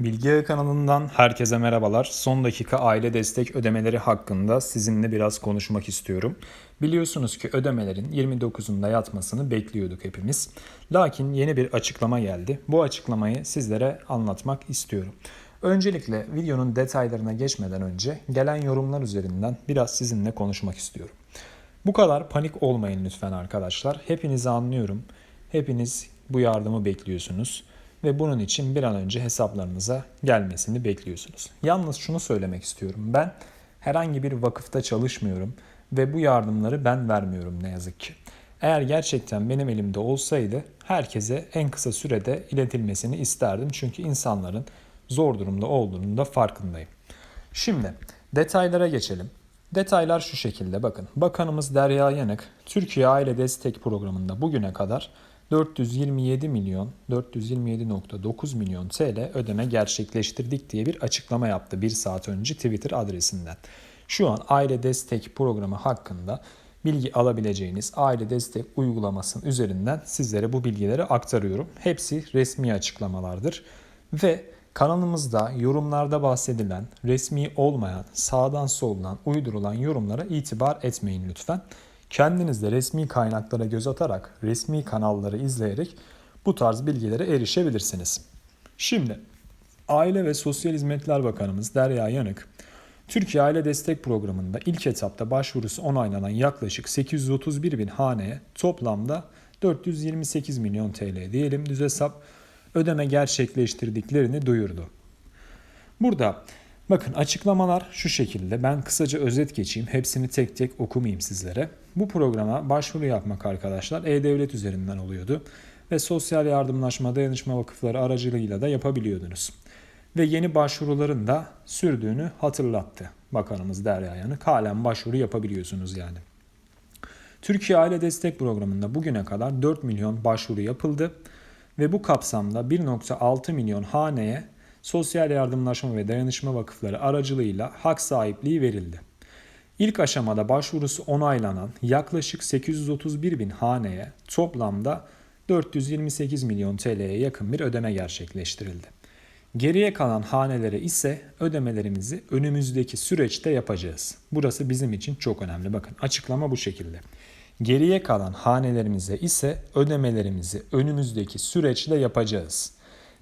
Bilgi kanalından herkese merhabalar. Son dakika aile destek ödemeleri hakkında sizinle biraz konuşmak istiyorum. Biliyorsunuz ki ödemelerin 29'unda yatmasını bekliyorduk hepimiz. Lakin yeni bir açıklama geldi. Bu açıklamayı sizlere anlatmak istiyorum. Öncelikle videonun detaylarına geçmeden önce gelen yorumlar üzerinden biraz sizinle konuşmak istiyorum. Bu kadar panik olmayın lütfen arkadaşlar. Hepinizi anlıyorum. Hepiniz bu yardımı bekliyorsunuz ve bunun için bir an önce hesaplarınıza gelmesini bekliyorsunuz. Yalnız şunu söylemek istiyorum. Ben herhangi bir vakıfta çalışmıyorum ve bu yardımları ben vermiyorum ne yazık ki. Eğer gerçekten benim elimde olsaydı herkese en kısa sürede iletilmesini isterdim. Çünkü insanların zor durumda olduğunun da farkındayım. Şimdi detaylara geçelim. Detaylar şu şekilde bakın. Bakanımız Derya Yanık Türkiye Aile Destek Programı'nda bugüne kadar 427 milyon 427.9 milyon TL ödeme gerçekleştirdik diye bir açıklama yaptı bir saat önce Twitter adresinden. Şu an aile destek programı hakkında bilgi alabileceğiniz aile destek uygulamasının üzerinden sizlere bu bilgileri aktarıyorum. Hepsi resmi açıklamalardır ve kanalımızda yorumlarda bahsedilen resmi olmayan sağdan soldan uydurulan yorumlara itibar etmeyin lütfen. Kendiniz de resmi kaynaklara göz atarak, resmi kanalları izleyerek bu tarz bilgilere erişebilirsiniz. Şimdi Aile ve Sosyal Hizmetler Bakanımız Derya Yanık, Türkiye Aile Destek Programı'nda ilk etapta başvurusu onaylanan yaklaşık 831 bin haneye toplamda 428 milyon TL diyelim düz hesap ödeme gerçekleştirdiklerini duyurdu. Burada bakın açıklamalar şu şekilde. Ben kısaca özet geçeyim. Hepsini tek tek okumayayım sizlere. Bu programa başvuru yapmak arkadaşlar E-Devlet üzerinden oluyordu. Ve sosyal yardımlaşma dayanışma vakıfları aracılığıyla da yapabiliyordunuz. Ve yeni başvuruların da sürdüğünü hatırlattı Bakanımız Derya Yanık. Halen başvuru yapabiliyorsunuz yani. Türkiye Aile Destek Programı'nda bugüne kadar 4 milyon başvuru yapıldı ve bu kapsamda 1.6 milyon haneye sosyal yardımlaşma ve dayanışma vakıfları aracılığıyla hak sahipliği verildi. İlk aşamada başvurusu onaylanan yaklaşık 831 bin haneye toplamda 428 milyon TL'ye yakın bir ödeme gerçekleştirildi. Geriye kalan hanelere ise ödemelerimizi önümüzdeki süreçte yapacağız. Burası bizim için çok önemli. Bakın açıklama bu şekilde. Geriye kalan hanelerimize ise ödemelerimizi önümüzdeki süreçte yapacağız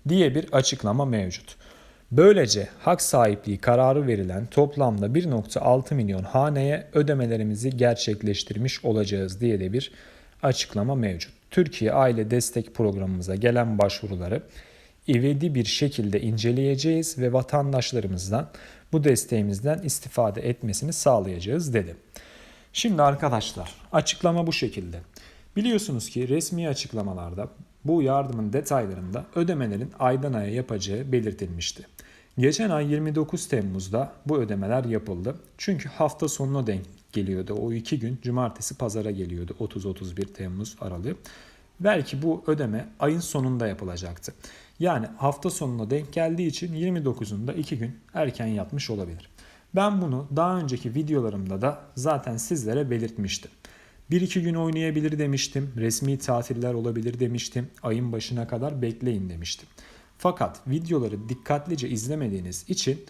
diye bir açıklama mevcut. Böylece hak sahipliği kararı verilen toplamda 1.6 milyon haneye ödemelerimizi gerçekleştirmiş olacağız diye de bir açıklama mevcut. Türkiye Aile Destek Programımıza gelen başvuruları ivedi bir şekilde inceleyeceğiz ve vatandaşlarımızdan bu desteğimizden istifade etmesini sağlayacağız dedi. Şimdi arkadaşlar açıklama bu şekilde. Biliyorsunuz ki resmi açıklamalarda bu yardımın detaylarında ödemelerin aydan aya yapacağı belirtilmişti. Geçen ay 29 Temmuz'da bu ödemeler yapıldı. Çünkü hafta sonuna denk geliyordu. O iki gün cumartesi pazara geliyordu 30-31 Temmuz aralığı. Belki bu ödeme ayın sonunda yapılacaktı. Yani hafta sonuna denk geldiği için 29'unda 2 gün erken yatmış olabilir. Ben bunu daha önceki videolarımda da zaten sizlere belirtmiştim. 1-2 gün oynayabilir demiştim. Resmi tatiller olabilir demiştim. Ayın başına kadar bekleyin demiştim. Fakat videoları dikkatlice izlemediğiniz için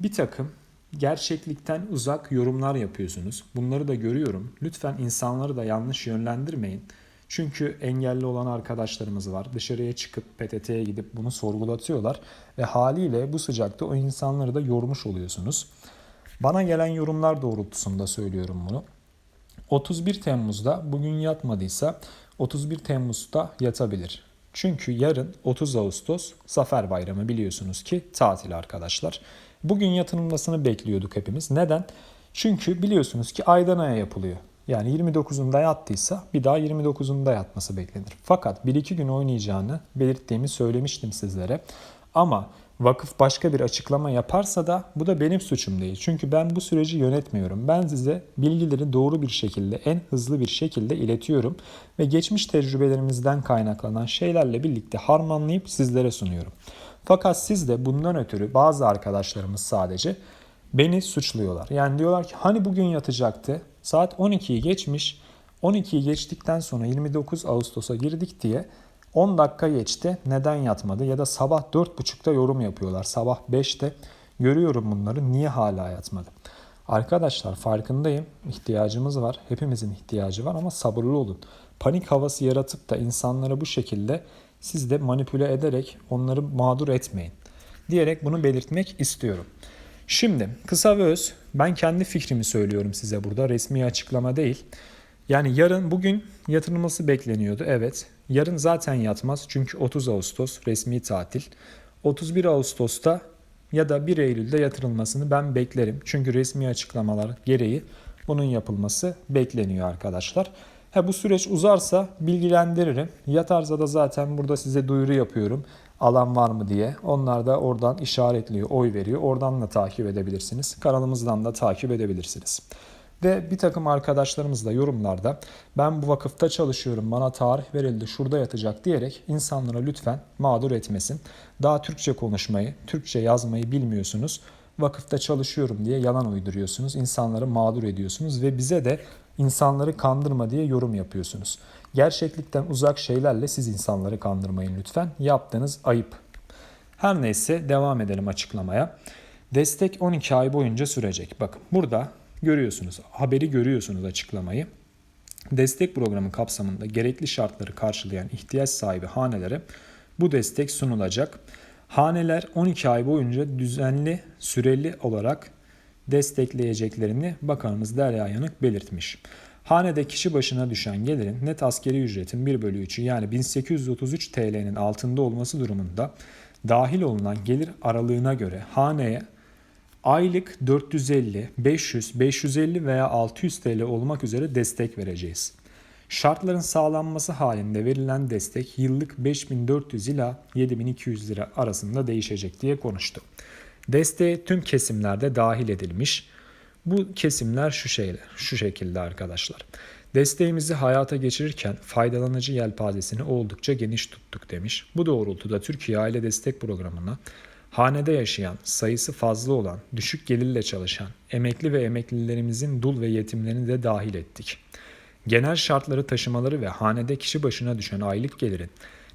bir takım gerçeklikten uzak yorumlar yapıyorsunuz. Bunları da görüyorum. Lütfen insanları da yanlış yönlendirmeyin. Çünkü engelli olan arkadaşlarımız var. Dışarıya çıkıp PTT'ye gidip bunu sorgulatıyorlar. Ve haliyle bu sıcakta o insanları da yormuş oluyorsunuz. Bana gelen yorumlar doğrultusunda söylüyorum bunu. 31 Temmuz'da bugün yatmadıysa 31 Temmuz'da yatabilir. Çünkü yarın 30 Ağustos Zafer Bayramı biliyorsunuz ki tatil arkadaşlar. Bugün yatırılmasını bekliyorduk hepimiz. Neden? Çünkü biliyorsunuz ki aydan aya yapılıyor. Yani 29'unda yattıysa bir daha 29'unda yatması beklenir. Fakat 1-2 gün oynayacağını belirttiğimi söylemiştim sizlere. Ama vakıf başka bir açıklama yaparsa da bu da benim suçum değil. Çünkü ben bu süreci yönetmiyorum. Ben size bilgileri doğru bir şekilde, en hızlı bir şekilde iletiyorum ve geçmiş tecrübelerimizden kaynaklanan şeylerle birlikte harmanlayıp sizlere sunuyorum. Fakat siz de bundan ötürü bazı arkadaşlarımız sadece beni suçluyorlar. Yani diyorlar ki hani bugün yatacaktı, saat 12'yi geçmiş, 12'yi geçtikten sonra 29 Ağustos'a girdik diye 10 dakika geçti neden yatmadı ya da sabah 4.30'da yorum yapıyorlar. Sabah 5'te görüyorum bunları niye hala yatmadı? Arkadaşlar farkındayım ihtiyacımız var hepimizin ihtiyacı var ama sabırlı olun. Panik havası yaratıp da insanları bu şekilde siz de manipüle ederek onları mağdur etmeyin diyerek bunu belirtmek istiyorum. Şimdi kısa ve öz ben kendi fikrimi söylüyorum size burada resmi açıklama değil. Yani yarın bugün yatırılması bekleniyordu evet. Yarın zaten yatmaz çünkü 30 Ağustos resmi tatil. 31 Ağustos'ta ya da 1 Eylül'de yatırılmasını ben beklerim. Çünkü resmi açıklamalar gereği bunun yapılması bekleniyor arkadaşlar. Ha bu süreç uzarsa bilgilendiririm. Yatarsa da zaten burada size duyuru yapıyorum. Alan var mı diye. Onlar da oradan işaretliyor, oy veriyor. Oradan da takip edebilirsiniz. Kanalımızdan da takip edebilirsiniz. Ve bir takım arkadaşlarımız da yorumlarda ben bu vakıfta çalışıyorum bana tarih verildi şurada yatacak diyerek insanlara lütfen mağdur etmesin. Daha Türkçe konuşmayı, Türkçe yazmayı bilmiyorsunuz. Vakıfta çalışıyorum diye yalan uyduruyorsunuz. insanları mağdur ediyorsunuz ve bize de insanları kandırma diye yorum yapıyorsunuz. Gerçeklikten uzak şeylerle siz insanları kandırmayın lütfen. Yaptığınız ayıp. Her neyse devam edelim açıklamaya. Destek 12 ay boyunca sürecek. Bakın burada görüyorsunuz, haberi görüyorsunuz açıklamayı. Destek programı kapsamında gerekli şartları karşılayan ihtiyaç sahibi hanelere bu destek sunulacak. Haneler 12 ay boyunca düzenli, süreli olarak destekleyeceklerini Bakanımız Derya Yanık belirtmiş. Hanede kişi başına düşen gelirin net askeri ücretin 1 bölü 3'ü yani 1833 TL'nin altında olması durumunda dahil olunan gelir aralığına göre haneye aylık 450, 500, 550 veya 600 TL olmak üzere destek vereceğiz. Şartların sağlanması halinde verilen destek yıllık 5400 ila 7200 lira arasında değişecek diye konuştu. Desteğe tüm kesimlerde dahil edilmiş. Bu kesimler şu şeyler, şu şekilde arkadaşlar. Desteğimizi hayata geçirirken faydalanıcı yelpazesini oldukça geniş tuttuk demiş. Bu doğrultuda Türkiye Aile Destek Programı'na hanede yaşayan, sayısı fazla olan, düşük gelirle çalışan, emekli ve emeklilerimizin dul ve yetimlerini de dahil ettik. Genel şartları taşımaları ve hanede kişi başına düşen aylık gelirin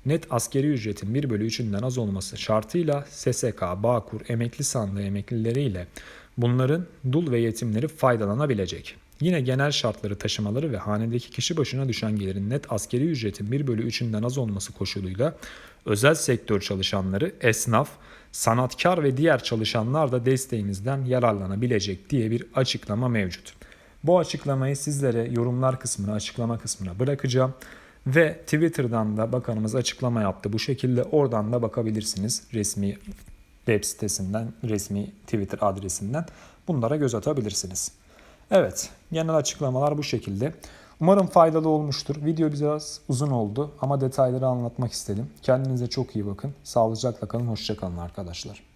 net askeri ücretin 1 bölü 3'ünden az olması şartıyla SSK, Bağkur, emekli sandığı emeklileriyle bunların dul ve yetimleri faydalanabilecek. Yine genel şartları taşımaları ve hanedeki kişi başına düşen gelirin net askeri ücretin 1 bölü 3'ünden az olması koşuluyla özel sektör çalışanları, esnaf, sanatkar ve diğer çalışanlar da desteğimizden yararlanabilecek diye bir açıklama mevcut. Bu açıklamayı sizlere yorumlar kısmına, açıklama kısmına bırakacağım. Ve Twitter'dan da bakanımız açıklama yaptı. Bu şekilde oradan da bakabilirsiniz resmi web sitesinden, resmi Twitter adresinden. Bunlara göz atabilirsiniz. Evet, genel açıklamalar bu şekilde. Umarım faydalı olmuştur. Video biraz uzun oldu ama detayları anlatmak istedim. Kendinize çok iyi bakın. Sağlıcakla kalın, hoşça kalın arkadaşlar.